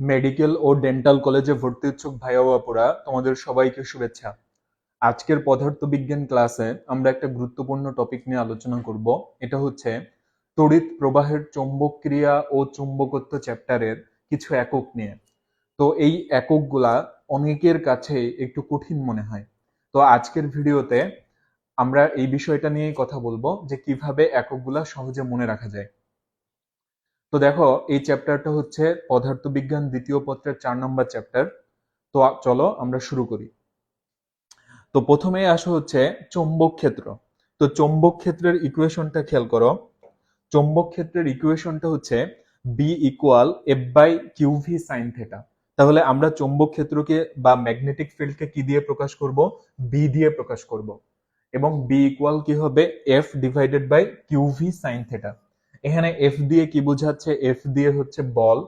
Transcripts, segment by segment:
Medical ও dental কলেজে ভর্তি ইচ্ছুক ভাই ও তোমাদের সবাইকে শুভেচ্ছা। আজকের পদার্থবিজ্ঞান ক্লাসে আমরা একটা গুরুত্বপূর্ণ টপিক নিয়ে আলোচনা করব। এটা হচ্ছে তড়িৎ প্রবাহের চৌম্বক ক্রিয়া ও চুম্বকত্ব চ্যাপ্টারের কিছু একক নিয়ে। তো এই এককগুলা অনেকের কাছে একটু কঠিন মনে হয়। তো আজকের ভিডিওতে আমরা এই বিষয়টা নিয়েই কথা বলব যে কীভাবে এককগুলা সহজে মনে রাখা যায়। তো দেখো, এই চ্যাপ্টারটা হচ্ছে পদার্থবিজ্ঞান দ্বিতীয় পত্রের চার নম্বর চ্যাপ্টার তো চলো আমরা শুরু করি। তো প্রথমেই আসো হচ্ছে চৌম্বক ক্ষেত্র। তো চৌম্বক ক্ষেত্রের ইকুয়েশনটা খেয়াল করো। চৌম্বক ক্ষেত্রের ইকুয়েশনটা হচ্ছে B equal F by Q V sine theta তাহলে আমরা চৌম্বক ক্ষেত্রকে বা ম্যাগনেটিক ফিল্ডকে কি দিয়ে প্রকাশ করব? বি দিয়ে প্রকাশ করব। এবং বি ইকুয়াল কি হবে? F divided by Q V sine theta এখানে এফ দিয়ে কি বোঝাচ্ছে? এফ দিয়ে হচ্ছে বল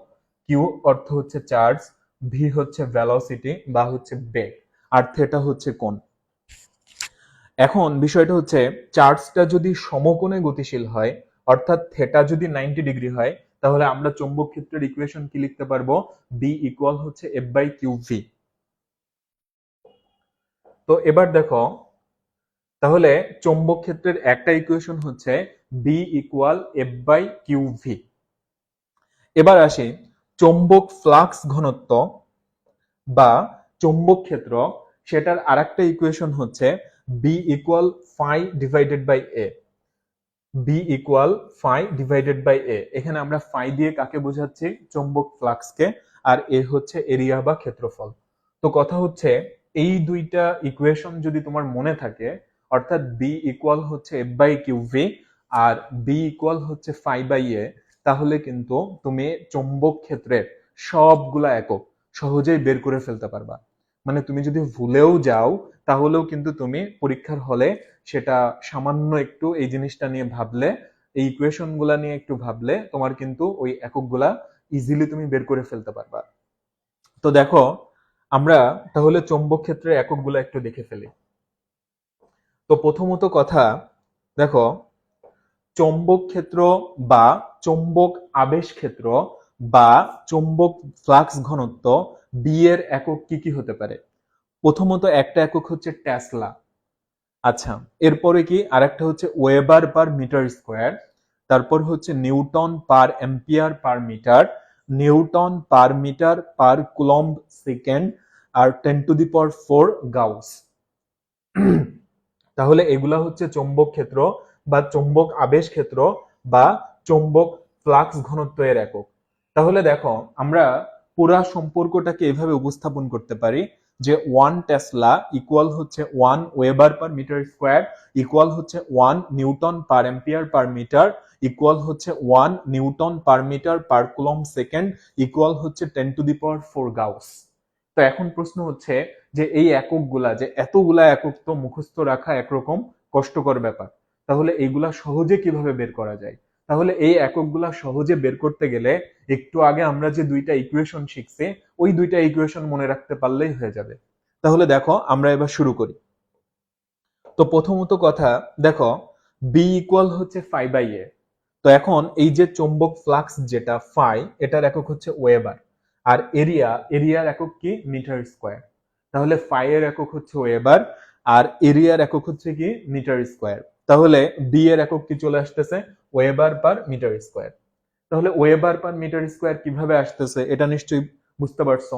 কিউ অর্থ হচ্ছে চার্জ ভি হচ্ছে ভেলোসিটি বা হচ্ছে বেগ, আর থেটা হচ্ছে কোণ। এখন বিষয়টা হচ্ছে চার্জটা যদি সমকোণে গতিশীল হয়, অর্থাৎ থেটা যদি নাইনটি ডিগ্রি হয়, তাহলে আমরা চৌম্বক ক্ষেত্রের ইকুয়েশন কি লিখতে পারব? বি ইকুয়াল হচ্ছে এফ বাই কিউ ভি তো এবার দেখো, তাহলে চৌম্বক ক্ষেত্রের একটা ইকুয়েশন হচ্ছে B equal F by Q V এবার আসি চৌম্বক ফ্লাক্স ঘনত্ব বা চৌম্বক ক্ষেত্র। সেটার আরেকটা ইকুয়েশন হচ্ছে B equal phi divided by A B equal phi divided by A এখানে আমরা ফাই দিয়ে কাকে বোঝাচ্ছি? চৌম্বক ফ্লাক্সকে। আর এ হচ্ছে এরিয়া বা ক্ষেত্রফল। তো কথা হচ্ছে, এই দুইটা ইকুয়েশন যদি তোমার মনে থাকে, অর্থাৎ বি ইকুয়াল হচ্ছে এফ বাই কিউ ভি আর বি ইকুয়াল হচ্ছে ফাই বাই এ তাহলে কিন্তু তুমি চৌম্বক ক্ষেত্রের সবগুলা একক সহজেই বের করে ফেলতে পারবা। মানে তুমি যদি ভুলেও যাও, তাহলেও কিন্তু তুমি পরীক্ষার হলে সেটা সামান্য একটু এই জিনিসটা নিয়ে ভাবলে, এই ইকুয়েশনগুলা নিয়ে একটু ভাবলে তোমার কিন্তু ওই এককগুলা ইজিলি তুমি বের করে ফেলতে পারবা। তো দেখো, আমরা তাহলে চৌম্বক ক্ষেত্রের এককগুলা একটু দেখে ফেলি। তো প্রথমত কথা, দেখো চৌম্বক ক্ষেত্র বা চৌম্বক আবেশ ক্ষেত্র বা চৌম্বক ফ্লাক্স ঘনত্ব বি এর একক কি কি হতে পারে? প্রথমত একটা একক হচ্ছে টেসলা। আচ্ছা এরপরে কি আরেকটা হচ্ছে ওয়েবার পার মিটার স্কোয়ার, তারপর হচ্ছে newton per ampere per metre, newton per metre per coulomb second R ten to the power four gauss. তাহলে এগুলা হচ্ছে চৌম্বক ক্ষেত্র বা চৌম্বক আবেশ ক্ষেত্র বা চৌম্বক ফ্লাক্স ঘনত্ব এর একক। তাহলে দেখো, আমরা পুরা সম্পর্কটাকে এভাবে উপস্থাপন করতে পারি যে ওয়ান টেসলা ইকুয়াল হচ্ছে one weber per metre square equal হচ্ছে one newton per ampere per metre equal হচ্ছে one newton per metre per coulomb second equal হচ্ছে ten to the power four gauss তো এখন প্রশ্ন হচ্ছে যে এই এককগুলা, যে এতগুলা একক তো মুখস্থ রাখা একরকম কষ্টকর ব্যাপার। তাহলে এইগুলা সহজে কীভাবে বের করা যায়? তাহলে এই এককগুলা সহজে বের করতে গেলে একটু আগে আমরা যে দুইটা ইকুয়েশন শিখছি, ওই দুইটা ইকুয়েশন মনে রাখতে পারলেই হয়ে যাবে। তাহলে দেখো, আমরা এবার শুরু করি। তো প্রথমত কথা, দেখো বি ইকুয়াল হচ্ছে ফাই বাই এ তো এখন এই যে চৌম্বক ফ্লাক্স যেটা ফাই এটার একক হচ্ছে ওয়েবার। আর এরিয়া, এরিয়ার একক কি? Metre square. তাহলে ফাই এর একক হচ্ছে ওয়েবার আর এরিয়ার একক হচ্ছে কি মিটার স্কোয়ার। তাহলে বি এর একক কি চলে আসতেছে? Weber per metre square. তাহলে ওয়েবার পার মিটার স্কোয়ার কীভাবে আসতেছে এটা নিশ্চয়ই বুঝতে পারছ।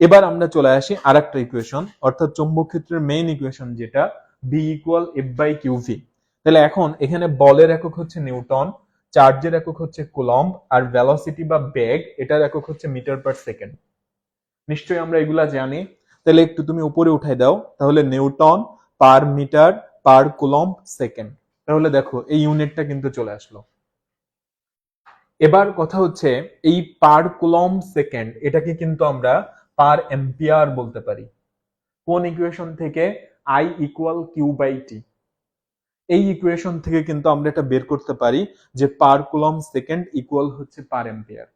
এবার আমরা চলে আসি আর একটা ইকুয়েশন অর্থাৎ চৌম্বক ক্ষেত্রের মেইন ইকুয়েশন যেটা B equal F by Q V তাহলে এখন এখানে বলের একক হচ্ছে নিউটন, চার্জের একক হচ্ছে কুলম্ব, আর ভেলোসিটি বা বেগ, এটার একক হচ্ছে মিটার পার সেকেন্ড। নিশ্চয়ই আমরা এগুলা জানি। তাহলে একটু তুমি উপরে উঠাই দাও, তাহলে newton per metre per coulomb second. তাহলে দেখো, এই ইউনিটটা কিন্তু চলে আসলো। এবার কথা হচ্ছে, এই পার কুলম্ব সেকেন্ড, এটাকে কিন্তু আমরা পার এম্পিয়ার বলতে পারি। কোন ইকুয়েশন থেকে? I equal Q by T এই ইকুয়েশন থেকে কিন্তু আমরা এটা বের করতে পারি যে পার কুলম সেকেন্ড ইকুয়াল হচ্ছে পার এম্পিয়ার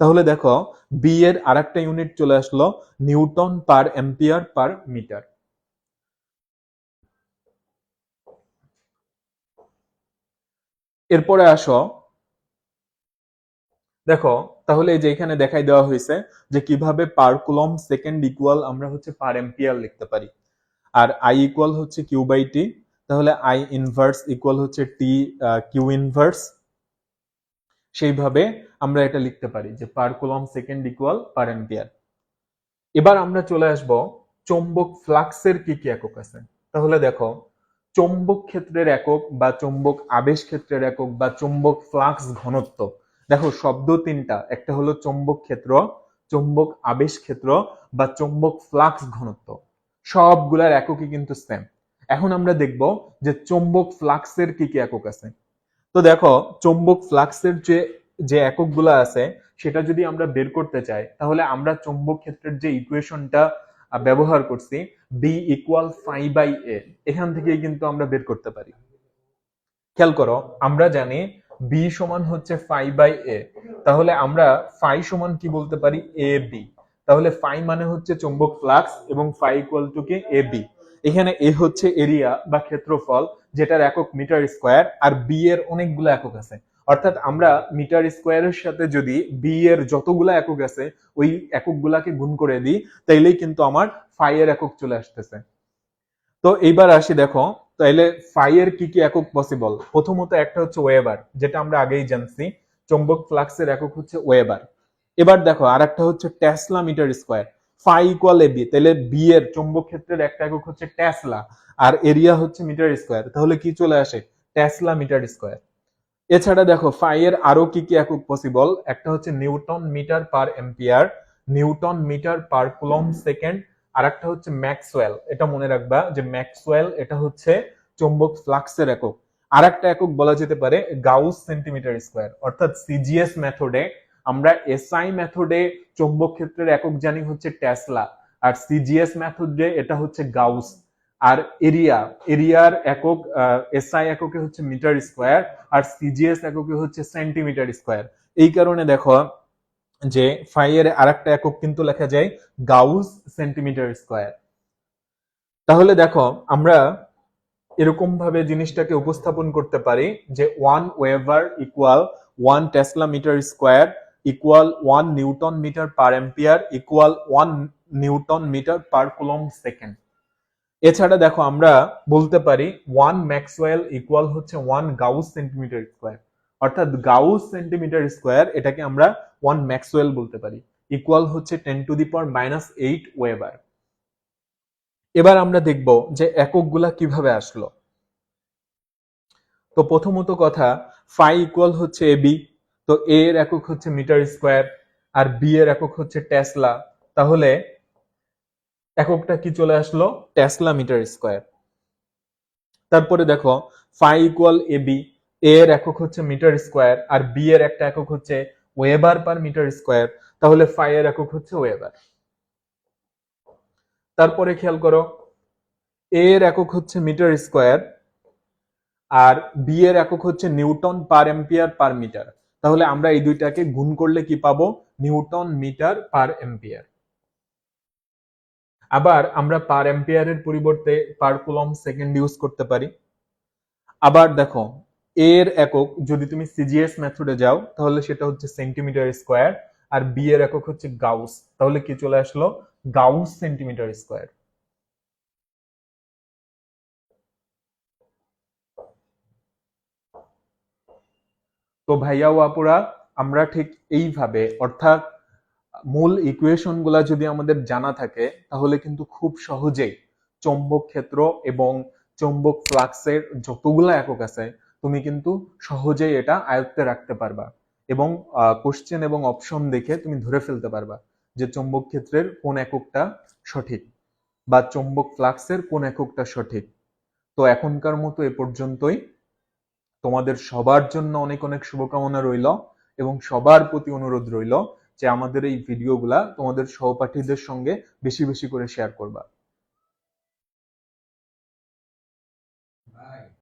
তাহলে দেখো বি এর আরেকটা ইউনিট চলে আসলো, newton per ampere per metre. এরপরে আসো। দেখো, তাহলে যে এখানে দেখাই দেওয়া হয়েছে যে কীভাবে পার কুলম সেকেন্ড ইকুয়াল আমরা হচ্ছে পার এম্পিয়ার লিখতে পারি। আর আই ইকুয়াল হচ্ছে কিউ বাই টি তাহলে আই ইনভার্স ইকুয়াল হচ্ছে টি কিউ ইনভার্স সেইভাবে আমরা এটা লিখতে পারি যে per coulomb second equal per ampere এবার আমরা চলে আসব চৌম্বক ফ্লাক্সের কি কি একক আছে। তাহলে দেখো, চৌম্বক ক্ষেত্রের একক বা চৌম্বক আবেশ ক্ষেত্রের একক বা চৌম্বক ফ্লাক্স ঘনত্ব। দেখো, শব্দ তিনটা, একটা হলো চৌম্বক ক্ষেত্র, চৌম্বক আবেশ ক্ষেত্র বা চৌম্বক ফ্লাক্স ঘনত্ব। সবগুলার এককই কিন্তু সেম এখন আমরা দেখব যে চৌম্বক ফ্লাক্সের কি কি একক আছে। তো দেখো, চৌম্বক ফ্লাক্সের যে যে এককগুলো আছে, সেটা যদি আমরা বের করতে চাই, তাহলে আমরা চৌম্বক ক্ষেত্রের যে ইকুয়েশনটা ব্যবহার করছি B equal phi by A এখান থেকে কিন্তু আমরা বের করতে পারি। খেয়াল করো, আমরা জানি বি সমান হচ্ছে ফাই বাই এ তাহলে আমরা ফাই সমান কি বলতে পারি? এ বি তাহলে ফাই মানে হচ্ছে চৌম্বক ফ্লাক্স এবং ফাই ইকুয়াল টু কি? এ বি এখানে এ হচ্ছে এরিয়া বা ক্ষেত্রফল, যেটার একক মিটার স্কোয়ার, আর বি এর অনেকগুলো একক আছে। অর্থাৎ আমরা মিটার স্কোয়ারের সাথে যদি বি এর যতগুলো একক আছে, ওই এককগুলাকে গুণ করে দিই, তাইলেই কিন্তু আমার ফাই এর একক চলে আসতেছে। তো এইবার আসি দেখো, তাইলে ফাই এর কি কি একক পসিবল প্রথমত একটা হচ্ছে ওয়েবার যেটা আমরা আগেই জানছি। চৌম্বক ফ্লাক্সের একক হচ্ছে ওয়েবার এবার দেখো আর একটা হচ্ছে tesla metre square. Phi equal A B তাহলে বি এর চৌম্বক ক্ষেত্রের একটা একক হচ্ছে টেসলা আর এরিয়া হচ্ছে মিটার স্কোয়ার। তাহলে কি চলে আসে? Tesla metre square. এছাড়া দেখো ফাই এর আরও কি কি একক পসিবল একটা হচ্ছে newton metre per ampere, newton metre per coulomb second আর একটা হচ্ছে ম্যাক্সওয়েল। এটা মনে রাখবা যে ম্যাক্সওয়েল এটা হচ্ছে চৌম্বক ফ্লাক্সের একক। আর একটা একক বলা যেতে পারে গাউস সেন্টিমিটার স্কোয়ার, অর্থাৎ সিজিএস মেথডে আমরা এসআই মেথডে চৌম্বক ক্ষেত্রের একক জানি হচ্ছে টেসলা, আর সিজিএস মেথডে এটা হচ্ছে গাউস। আর এরিয়া, এরিয়ার একক এসআই এককে হচ্ছে মিটার স্কোয়ার আর সিজিএস এককে হচ্ছে সেন্টিমিটার স্কোয়ার। এই কারণে দেখো যে ফাই এর আরেকটা একক কিন্তু লেখা যায় গাউস সেন্টিমিটার স্কোয়ার। তাহলে দেখো আমরা এরকম ভাবে জিনিসটাকে উপস্থাপন করতে পারি যে one weber equal one tesla metre square equal one newton metre per ampere equal one newton metre per coulomb second. এছাড়া দেখো আমরা বলতে পারি ওয়ান ম্যাক্সওয়েল ইকুয়াল হচ্ছে ওয়ান গাউস সেন্টিমিটার স্কোয়ার অর্থাৎ গাউস সেন্টিমিটার স্কোয়ার এটাকে আমরা ওয়ান ম্যাক্সওয়েল বলতে পারি। ইকুয়াল হচ্ছে ten to the power minus eight weber এবার আমরা দেখব যে এককগুলা কীভাবে আসলো। তো প্রথমত কথা ফাই ইকুয়াল হচ্ছে এ বি তো এ এর একক হচ্ছে মিটার স্কোয়ার আর বি এর একক হচ্ছে টেসলা তাহলে এককটা কি চলে আসলো? টেসলা মিটার স্কোয়ার তারপরে দেখো phi equal A B A এর একক হচ্ছে মিটার স্কোয়ার আর বি এর একটা একক হচ্ছে ওয়েবার পার মিটার স্কোয়ার তাহলে ফাই এর একক হচ্ছে ওয়েবার তারপরে খেয়াল করো এ এর একক হচ্ছে মিটার স্কোয়ার আর বি এর একক হচ্ছে newton per ampere per metre তাহলে আমরা এই দুইটাকে গুণ করলে কি পাবো? নিউটন মিটার পার এম্পিয়ার আবার আমরা পার এম্পিয়ারের পরিবর্তে পার কুলম সেকেন্ড ইউজ করতে পারি। আবার দেখো, এর একক যদি তুমি সিজিএস মেথডে যাও, তাহলে সেটা হচ্ছে সেন্টিমিটার স্কোয়ার আর বি এর একক হচ্ছে গাউস তাহলে কি চলে আসলো? গাউস সেন্টিমিটার স্কোয়ার তো ভাইয়া ও আপুরা, আমরা ঠিক এইভাবে, অর্থাৎ মূল ইকুয়েশনগুলা যদি আমাদের জানা থাকে, তাহলে কিন্তু খুব সহজেই চৌম্বক ক্ষেত্র এবং চৌম্বক ফ্লাক্সের যতগুলা একক আছে, তুমি কিন্তু সহজেই এটা আয়ত্তে রাখতে পারবা এবং কোশ্চেন এবং অপশন দেখে তুমি ধরে ফেলতে পারবা যে চৌম্বক ক্ষেত্রের কোন এককটা সঠিক বা চৌম্বক ফ্লাক্সের কোন এককটা সঠিক। তো এখনকার মতো এ পর্যন্তই। তোমাদের সবার জন্য অনেক অনেক শুভকামনা রইল এবং সবার প্রতি অনুরোধ রইল যে আমাদের এই ভিডিওগুলা তোমাদের সহপাঠীদের সঙ্গে বেশি বেশি করে শেয়ার করবা।